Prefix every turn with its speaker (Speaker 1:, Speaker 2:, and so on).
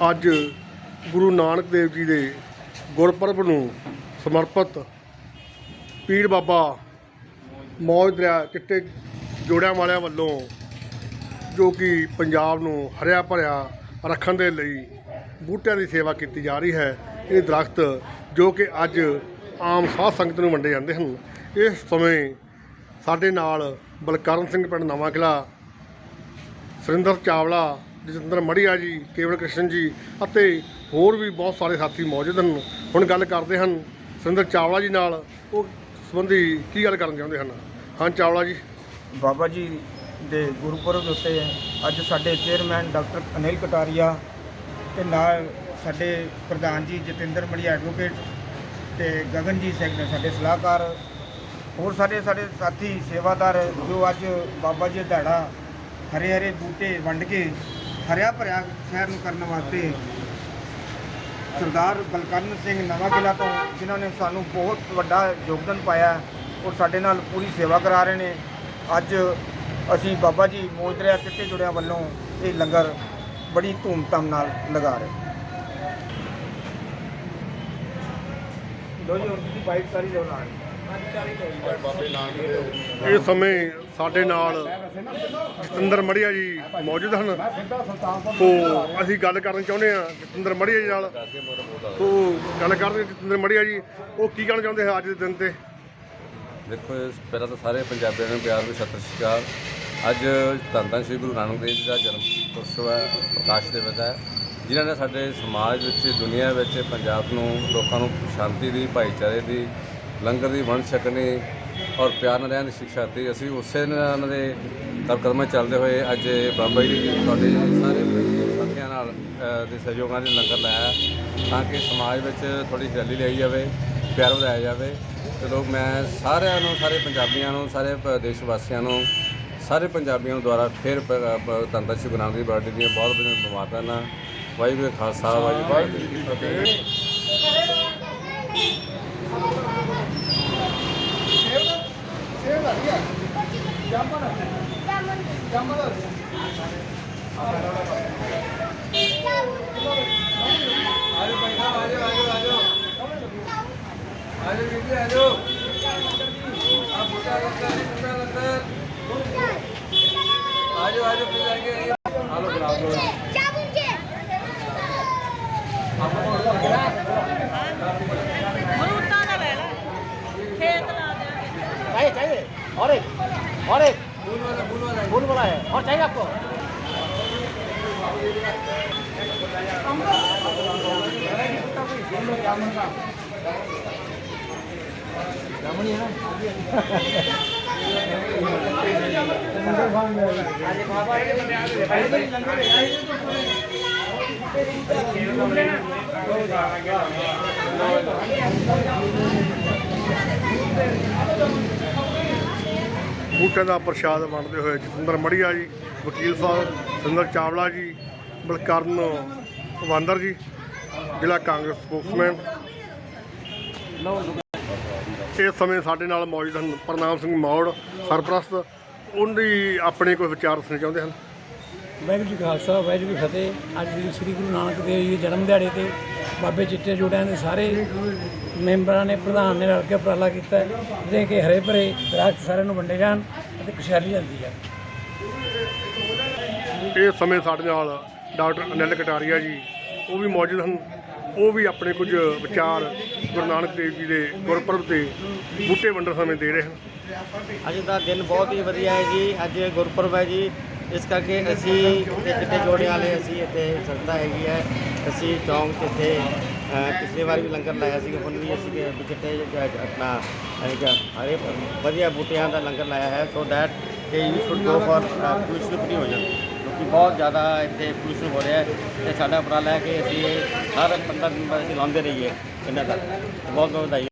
Speaker 1: ਅੱਜ ਗੁਰੂ ਨਾਨਕ ਦੇਵ ਜੀ ਦੇ ਗੁਰਪੁਰਬ ਨੂੰ ਸਮਰਪਿਤ ਪੀਰ ਬਾਬਾ ਮੌਜ ਦਰਿਆ ਚਿੱਟੇ ਜੋੜਿਆਂ ਵਾਲਿਆਂ ਵੱਲੋਂ ਜੋ ਕਿ ਪੰਜਾਬ ਨੂੰ ਹਰਿਆ ਭਰਿਆ ਰੱਖਣ ਦੇ ਲਈ ਬੂਟਿਆਂ ਦੀ ਸੇਵਾ ਕੀਤੀ ਜਾ ਰਹੀ ਹੈ, ਇਹ ਦਰਖਤ ਜੋ ਕਿ ਅੱਜ ਆਮ ਸਾਧ ਸੰਗਤ ਨੂੰ ਵੰਡੇ ਜਾਂਦੇ ਹਨ। ਇਸ ਸਮੇਂ ਸਾਡੇ ਨਾਲ ਬਲਕਰਨ ਸਿੰਘ ਪਿੰਡ ਨਵਾਂ ਕਿਲਾ ਸੁਰਿੰਦਰ ਚਾਵਲਾ ਜਤਿੰਦਰ ਮੜੀਆ ਜੀ, ਕੇਵਲ ਕ੍ਰਿਸ਼ਨ ਜੀ ਅਤੇ ਹੋਰ ਵੀ ਬਹੁਤ ਸਾਰੇ ਸਾਥੀ ਮੌਜੂਦ ਹਨ। ਹੁਣ ਗੱਲ ਕਰਦੇ ਹਨ ਸੁਰਿੰਦਰ ਚਾਵਲਾ ਜੀ ਨਾਲ। ਉਹ ਸੰਬੰਧੀ ਕੀ ਗੱਲ ਕਰਨ ਚਾਹੁੰਦੇ ਹਨ? ਹਾਂ, ਚਾਵਲਾ ਜੀ।
Speaker 2: ਬਾਬਾ ਜੀ ਦੇ ਗੁਰਪੁਰਬ ਦੇ ਉੱਤੇ ਅੱਜ ਸਾਡੇ ਚੇਅਰਮੈਨ ਡਾਕਟਰ ਅਨਿਲ ਕਟਾਰੀਆ ਤੇ ਨਾਲ ਸਾਡੇ ਪ੍ਰਧਾਨ ਜੀ ਜਤਿੰਦਰ ਮੜੀ ਐਡਵੋਕੇਟ ਤੇ ਗਗਨ ਜੀ ਸਿੰਘ ਨੇ ਸਾਡੇ ਸਲਾਹਕਾਰ, ਹੋਰ ਸਾਡੇ ਸਾਡੇ ਸਾਥੀ ਸੇਵਾਦਾਰ ਜੋ ਅੱਜ ਬਾਬਾ ਜੀ ਦਾ ਦਿਹਾੜਾ ਹਰੇ ਹਰੇ ਬੂਟੇ ਵੰਡ ਕੇ ਹਰਿਆ ਭਰਿਆ ਸ਼ਹਿਰ ਨੂੰ ਕਰਨ ਵਾਸਤੇ ਸਰਦਾਰ ਬਲਕਰਨ ਸਿੰਘ ਨਵਾਂ ਕਿਲਾ ਤੋਂ, ਜਿਨ੍ਹਾਂ ਨੇ ਸਾਨੂੰ ਬਹੁਤ ਵੱਡਾ ਯੋਗਦਾਨ ਪਾਇਆ ਔਰ ਸਾਡੇ ਨਾਲ ਪੂਰੀ ਸੇਵਾ ਕਰਾ ਰਹੇ ਨੇ। ਅੱਜ ਅਸੀਂ ਬਾਬਾ ਜੀ ਮੋਜਦਰਿਆ ਚਿੱਟੇ ਜੁੜਿਆਂ ਵੱਲੋਂ ਇਹ ਲੰਗਰ ਬੜੀ ਧੂਮਧਾਮ ਨਾਲ ਲਗਾ ਰਹੇ ਲੋ ਜੀ ਉਨਕੀ ਬਾਈਕ ਸਾਰੀ ਜੋ ਨਾਲ
Speaker 1: ਇਸ ਸਮੇਂ ਸਾਡੇ ਨਾਲ ਜਤਿੰਦਰ ਮੜੀਆ ਜੀ ਮੌਜੂਦ ਹਨ। ਸੋ ਅਸੀਂ ਗੱਲ ਕਰਨੀ ਚਾਹੁੰਦੇ ਹਾਂ ਜਤਿੰਦਰ ਮੜੀਆ ਜੀ ਨਾਲ। ਸੋ ਗੱਲ ਕਰਦੇ ਜਤਿੰਦਰ ਮੜੀਆ ਜੀ, ਉਹ ਕੀ ਕਹਿਣਾ ਚਾਹੁੰਦੇ ਹੈ ਅੱਜ ਦੇ ਦਿਨ ਤੇ?
Speaker 3: ਦੇਖੋ, ਇਸ ਪਹਿਲਾਂ ਤਾਂ ਸਾਰੇ ਪੰਜਾਬੀਆਂ ਨੂੰ ਪਿਆਰ ਵਿੱਚ ਸਤਿ ਸ਼੍ਰੀ ਅਕਾਲ। ਅੱਜ ਧੰਨ ਧੰਨ ਸ੍ਰੀ ਗੁਰੂ ਨਾਨਕ ਦੇਵ ਜੀ ਦਾ ਜਨਮ ਉਤਸਵ ਹੈ, ਪ੍ਰਕਾਸ਼ ਦਿਵਸ ਹੈ, ਜਿਨ੍ਹਾਂ ਨੇ ਸਾਡੇ ਸਮਾਜ ਵਿੱਚ, ਦੁਨੀਆ ਵਿੱਚ, ਪੰਜਾਬ ਨੂੰ, ਲੋਕਾਂ ਨੂੰ ਸ਼ਾਂਤੀ ਦੀ, ਭਾਈਚਾਰੇ ਦੀ ਲੰਗਰ ਦੀ ਵੰਡ ਛਕਣੀ ਔਰ ਪਿਆਰ ਨਾਲ ਰਹਿਣ ਦੀ ਸਿੱਖਿਆ ਦਿੱਤੀ। ਅਸੀਂ ਉਸੇ ਨਾਲ ਉਹਨਾਂ ਦੇ ਕਰਕਰਮਾਂ ਚੱਲਦੇ ਹੋਏ ਅੱਜ ਬਾਬਾ ਦੀ ਤੁਹਾਡੇ ਸਾਰੇ ਸਾਥੀਆਂ ਨਾਲ ਦੇ ਸਹਿਯੋਗਾਂ ਨਾਲ ਲੰਗਰ ਲਾਇਆ ਤਾਂ ਕਿ ਸਮਾਜ ਵਿੱਚ ਥੋੜੀ ਹਰਿਆਲੀ ਲਿਆਈ ਜਾਵੇ, ਪਿਆਰ ਵਧਾਇਆ ਜਾਵੇ। ਤੇ ਲੋਕ ਮੈਂ ਸਾਰਿਆਂ ਨੂੰ, ਸਾਰੇ ਪੰਜਾਬੀਆਂ ਨੂੰ, ਸਾਰੇ ਪ- ਦੇਸ਼ ਵਾਸੀਆਂ ਨੂੰ, ਸਾਰੇ ਪੰਜਾਬੀਆਂ ਨੂੰ ਦੁਆਰਾ ਫਿਰ ਧੰਨ ਧੰਨ ਸ਼੍ਰੀ ਗੁਰੂ ਨਾਨਕ ਦੇਵ ਬਰਥਡੇ ਦੀਆਂ ਬਹੁਤ ਬਹੁਤ ਮੁਬਾਰਕਾਂ ਵਾਹਿਗੁਰੂ ਖਾਲਸਾ, ਵਾਹਿਗੁਰੂ ਜੀ ਕੀ ਫਤਿਹ।
Speaker 4: ਮਰੂਦਾਂ
Speaker 5: और एक और एक फूल वाला है और चाहिए आपको
Speaker 1: ਬੂਟਿਆਂ ਦਾ ਪ੍ਰਸ਼ਾਦ ਵੰਡਦੇ ਹੋਏ ਜਤਿੰਦਰ ਮੜੀਆ ਜੀ, ਵਕੀਲ ਸਾਹਿਬ ਸੁਰਿੰਦਰ ਚਾਵਲਾ ਜੀ, ਬਲਕਰਨ ਵਾਂਦਰ ਜੀ, ਜ਼ਿਲ੍ਹਾ ਕਾਂਗਰਸ ਸਪੋਕਸਮੈਨ ਇਸ ਸਮੇਂ ਸਾਡੇ ਨਾਲ ਮੌਜੂਦ ਹਨ ਪ੍ਰਨਾਮ ਸਿੰਘ ਮੌੜ, ਸਰਪ੍ਰਸਤ। ਉਹਦੀ ਆਪਣੇ ਕੋਈ ਵਿਚਾਰ ਦੱਸਣੇ ਚਾਹੁੰਦੇ ਹਨ?
Speaker 6: ਵਾਹਿਗੁਰੂ ਜੀ ਖਾਲਸਾ, ਵਾਹਿਗੁਰੂ ਜੀ ਫਤਿਹ। ਅੱਜ ਸ੍ਰੀ ਗੁਰੂ ਨਾਨਕ ਦੇਵ ਜੀ ਦੇ ਜਨਮ ਦਿਹਾੜੇ ਤੇ ਬਾਬੇ ਚਿੱਟੇ ਜੋੜਿਆਂ ਦੇ ਸਾਰੇ ਮੈਂਬਰਾਂ ਨੇ ਪ੍ਰਧਾਨ ਨੇ ਰਲ ਕੇ ਉਪਰਾਲਾ ਕੀਤਾ ਹੈ, ਜਿਹੜੇ ਕਿ ਹਰੇ ਭਰੇ ਦਰਖਤ ਸਾਰਿਆਂ ਨੂੰ ਵੰਡੇ ਜਾਣ ਅਤੇ ਖੁਸ਼ਹਾਲੀ ਜਾਂਦੀ ਹੈ।
Speaker 1: ਇਸ ਸਮੇਂ ਸਾਡੇ ਨਾਲ ਡਾਕਟਰ ਅਨਿਲ ਕਟਾਰੀਆ ਜੀ ਉਹ ਵੀ ਮੌਜੂਦ ਹਨ। ਉਹ ਵੀ ਆਪਣੇ ਕੁਝ ਵਿਚਾਰ ਗੁਰੂ ਨਾਨਕ ਦੇਵ ਜੀ ਦੇ ਗੁਰਪੁਰਬ ਤੇ ਬੂਟੇ ਵੰਡਣ ਸਮੇਂ ਦੇ ਰਹੇ ਹਨ।
Speaker 5: ਅੱਜ ਦਾ ਦਿਨ ਬਹੁਤ ਹੀ ਵਧੀਆ ਹੈ ਜੀ। ਅੱਜ ਗੁਰਪੁਰਬ ਹੈ ਜੀ। ਇਸ ਕਰਕੇ ਅਸੀਂ ਇੱਥੇ ਚਿੱਟੇ ਜੋੜੇ ਵਾਲੇ ਅਸੀਂ ਇੱਥੇ ਸੰਸਥਾ ਹੈਗੀ ਹੈ। ਅਸੀਂ ਚੌਂਕ 'ਚ ਇੱਥੇ ਪਿਛਲੇ ਵਾਰ ਵੀ ਲੰਗਰ ਲਾਇਆ ਸੀ ਹੁਣ ਵੀ ਅਸੀਂ ਵੀ ਚਿੱਟੇ ਆਪਣਾ ਹਰੇ ਵਧੀਆ ਬੂਟਿਆਂ ਦਾ ਲੰਗਰ ਲਾਇਆ ਹੈ ਸੋ ਦੈਟ ਕਿ you should go for pollution free ਹੋ ਜਾਣ, ਕਿਉਂਕਿ ਬਹੁਤ ਜ਼ਿਆਦਾ ਇੱਥੇ ਪੋਲਿਊਸ਼ਨ ਹੋ ਰਿਹਾ ਹੈ, ਤੇ ਸਾਡਾ ਉਪਰਾਲਾ ਹੈ ਕਿ ਅਸੀਂ ਹਰ 15 ਦਿਨ ਬਾਅਦ ਅਸੀਂ ਲਾਉਂਦੇ ਰਹੀਏ ਇਹਨਾਂ ਦਾ, ਬਹੁਤ ਬਹੁਤ ਵਧਾਈ।